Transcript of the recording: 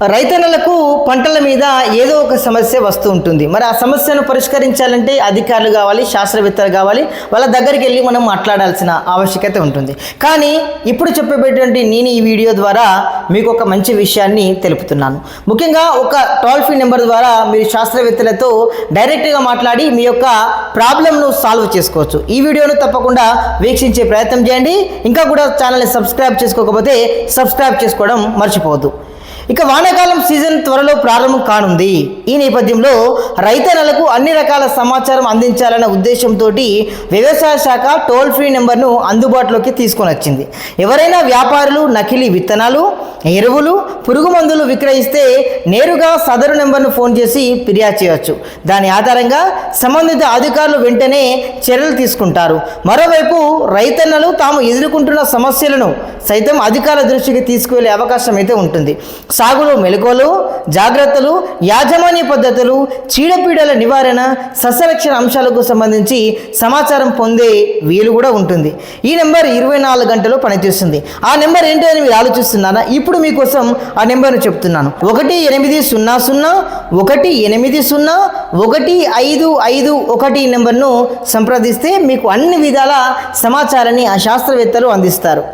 రైతన్నలకు పంటల మీద ఏదో ఒక సమస్య వస్తూ ఉంటుంది. మరి ఆ సమస్యను పరిష్కరించాలంటే అధికారులు కావాలి శాస్త్రవేత్తలు కావాలి వాళ్ళ దగ్గరికి వెళ్ళి మనం మాట్లాడాల్సిన ఆవశ్యకత ఉంటుంది. కానీ ఇప్పుడు చెప్పబోయేటువంటి నేను ఈ వీడియో ద్వారా మీకు ఒక మంచి విషయాన్ని తెలుపుతున్నాను. ముఖ్యంగా ఒక టోల్ ఫ్రీ నెంబర్ ద్వారా మీరు శాస్త్రవేత్తలతో డైరెక్ట్గా మాట్లాడి మీ యొక్క ప్రాబ్లంను సాల్వ్ చేసుకోవచ్చు. ఈ వీడియోను తప్పకుండా వీక్షించే ప్రయత్నం చేయండి. ఇంకా కూడా ఛానల్ని సబ్స్క్రైబ్ చేసుకోకపోతే సబ్స్క్రైబ్ చేసుకోవడం మర్చిపోవద్దు. ఇక వానాకాలం సీజన్ త్వరలో ప్రారంభం కానుంది. ఈ నేపథ్యంలో రైతన్నలకు అన్ని రకాల సమాచారం అందించాలన్న ఉద్దేశంతో వ్యవసాయ శాఖ టోల్ ఫ్రీ నెంబర్ను అందుబాటులోకి తీసుకొని వచ్చింది ఎవరైనా వ్యాపారులు నకిలీ విత్తనాలు ఎరువులు పురుగు మందులు విక్రయిస్తే నేరుగా సదరు నెంబర్ను ఫోన్ చేసి ఫిర్యాదు చేయవచ్చు దాని ఆధారంగా సంబంధిత అధికారులు వెంటనే చర్యలు తీసుకుంటారు. మరోవైపు రైతన్నలు తాము ఎదుర్కొంటున్న సమస్యలను సైతం అధికారుల దృష్టికి తీసుకువెళ్ళే అవకాశం అయితే ఉంటుంది. సాగులో మెలకువలు జాగ్రత్తలు యాజమాన్య పద్ధతులు చీడపీడల నివారణ సస్యరక్షణ అంశాలకు సంబంధించి సమాచారం పొందే వీలు కూడా ఉంటుంది. ఈ నెంబర్ ఇరవై నాలుగు గంటలు పనిచేస్తుంది. ఆ నెంబర్ ఏంటో అని మీరు ఆలోచిస్తున్నారా? ఇప్పుడు మీకోసం ఆ నెంబర్ను చెప్తున్నాను. ఒకటి ఎనిమిది సున్నా సున్నా ఒకటి ఎనిమిది సున్నా ఒకటి ఐదు ఐదు ఒకటి నెంబర్ను సంప్రదిస్తే మీకు అన్ని విధాల సమాచారాన్ని ఆ శాస్త్రవేత్తలు అందిస్తారు.